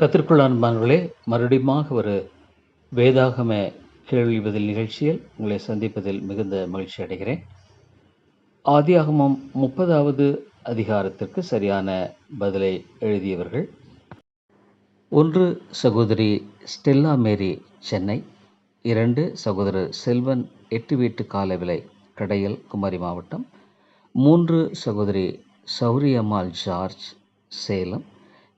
கத்திற்குள் அன்பானவர்களே மறுபடியுமாக ஒரு வேதாகம கேள்வி பதில் நிகழ்ச்சியில் உங்களை சந்திப்பதில் மிகுந்த மகிழ்ச்சி அடைகிறேன். ஆதியாகமம் முப்பதாவது அதிகாரத்திற்கு சரியான பதிலை எழுதியவர்கள் ஒன்று சகோதரி ஸ்டெல்லா மேரி சென்னை. இரண்டு சகோதரர் செல்வன் எட்டு வீட்டு கால விலை கடையல் குமரி மாவட்டம். மூன்று சகோதரி சௌரியம்மாள் ஜார்ஜ் சேலம்.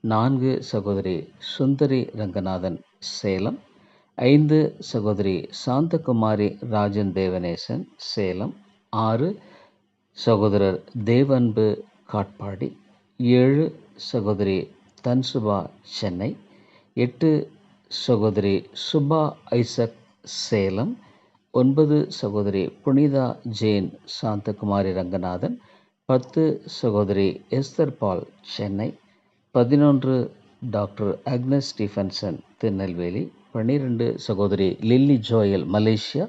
நான்கு சகோதரி சுந்தரி ரங்கநாதன் சேலம் ஐந்து சகோதரி சாந்தகுமாரி ராஜன் தேவநேசன் சேலம் ஆறு சகோதரர் தேவன்பு காட்பாடி ஏழு சகோதரி தன்சுபா சென்னை எட்டு சகோதரி சுபா ஐசக் சேலம் ஒன்பது சகோதரி புனிதா ஜெயின் சாந்தகுமாரி ரங்கநாதன் பத்து சகோதரி எஸ்தர் பால் சென்னை பதினொன்று டாக்டர் அக்னஸ் ஸ்டீஃபன்சன் திருநெல்வேலி. பன்னிரெண்டு சகோதரி லில்லி ஜோயல் மலேசியா.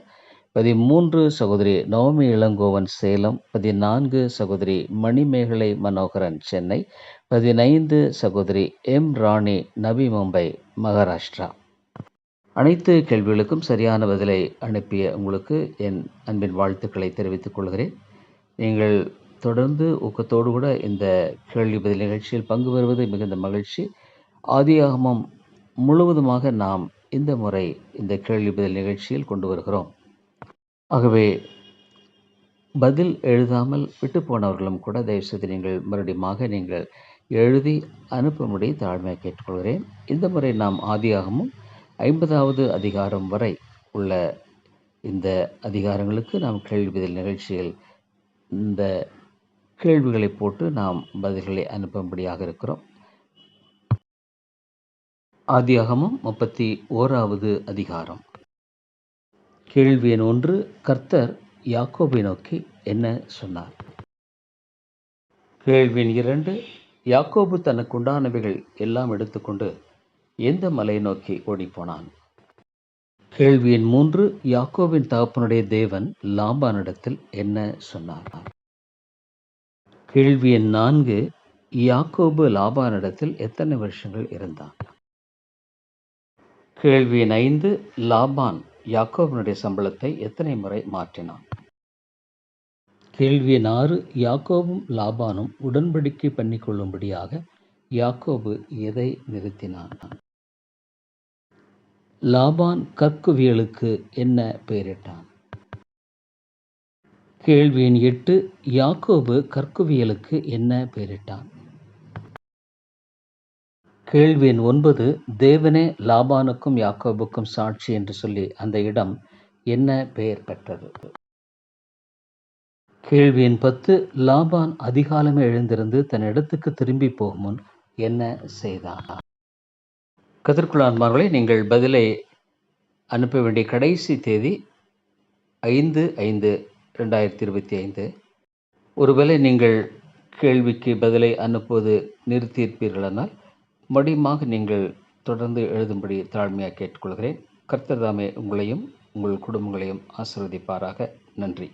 பதிமூன்று சகோதரி நவமி இளங்கோவன் சேலம். பதினான்கு சகோதரி மணிமேகலை மனோகரன் சென்னை. பதினைந்து சகோதரி எம் ராணி நபி மும்பை மகாராஷ்டிரா. அனைத்து கேள்விகளுக்கும் சரியான பதிலை அனுப்பிய உங்களுக்கு என் அன்பின் வாழ்த்துக்களை தெரிவித்துக் கொள்கிறேன். நீங்கள் தொடர்ந்து ஊக்கத்தோடு கூட இந்த கேள்வி பதில் நிகழ்ச்சியில் பங்கு பெறுவது மிகுந்த மகிழ்ச்சி. ஆதியாகமம் முழுவதுமாக நாம் இந்த முறை இந்த கேள்வி பதில் நிகழ்ச்சியில் கொண்டு வருகிறோம். ஆகவே பதில் எழுதாமல் விட்டு போனவர்களும் கூட தயவுசெய்து நீங்கள் மறுபடியுமாக நீங்கள் எழுதி அனுப்பும்படி தாழ்மையாக கேட்டுக்கொள்கிறேன். இந்த முறை நாம் ஆதியாகமும் ஐம்பதாவது அதிகாரம் வரை உள்ள இந்த அதிகாரங்களுக்கு நாம் கேள்வி பதில் நிகழ்ச்சியில் இந்த கேள்விகளை போட்டு நாம் பதில்களை அனுப்பும்படியாக இருக்கிறோம். ஆதியாகமும் முப்பத்தி ஓராவது அதிகாரம். கேள்வி எண் ஒன்று கர்த்தர் யாக்கோபை நோக்கி என்ன சொன்னார்? கேள்வி எண் இரண்டு யாக்கோபு தனக்கு உண்டானவைகள் எல்லாம் எடுத்துக்கொண்டு எந்த மலை நோக்கி ஓடிப்போனான்? கேள்வி எண் மூன்று யாக்கோவின் தகப்பனுடைய தேவன் லாபானிடத்தில் என்ன சொன்னார்? கேள்வி எண் நான்கு யாக்கோபு லாபானிடத்தில் எத்தனை வருஷங்கள் இருந்தான்? கேள்வி எண் ஐந்து லாபான் யாக்கோபனுடைய சம்பளத்தை எத்தனை முறை மாற்றினான்? கேள்வி எண் ஆறு யாக்கோபும் லாபானும் உடன்படிக்கை பண்ணிக்கொள்ளும்படியாக யாக்கோபு எதை நிறுத்தினான்? லாபான் கற்குவியலுக்கு என்ன பெயரிட்டான்? கேள்வி எண் எட்டு யாக்கோபு கற்குவியலுக்கு என்ன பெயரிட்டான் கேள்வி எண் ஒன்பது தேவனே லாபானுக்கும் யாக்கோபுக்கும் சாட்சி என்று சொல்லி அந்த இடம் என்ன பெயர் பெற்றது? கேள்வி எண் பத்து லாபான் அதிகாலமே எழுந்திருந்து தன் இடத்துக்கு திரும்பி போகும் முன் என்ன செய்தான் கதிர்குலான்மார்களை நீங்கள் பதிலை அனுப்ப வேண்டிய கடைசி தேதி ஐந்து ஐந்து ரெண்டாயிரத்தி இருபத்தி ஐந்து. ஒருவேளை நீங்கள் கேள்விக்கு பதிலை அனுப்புவது நிறுத்தியிருப்பீர்களானால் மடியமாக நீங்கள் தொடர்ந்து எழுதும்படி தாழ்மையாக கேட்டுக்கொள்கிறேன். கர்த்தர் தாமே உங்களையும் உங்கள் குடும்பங்களையும் ஆசிர்வதிப்பாராக. நன்றி.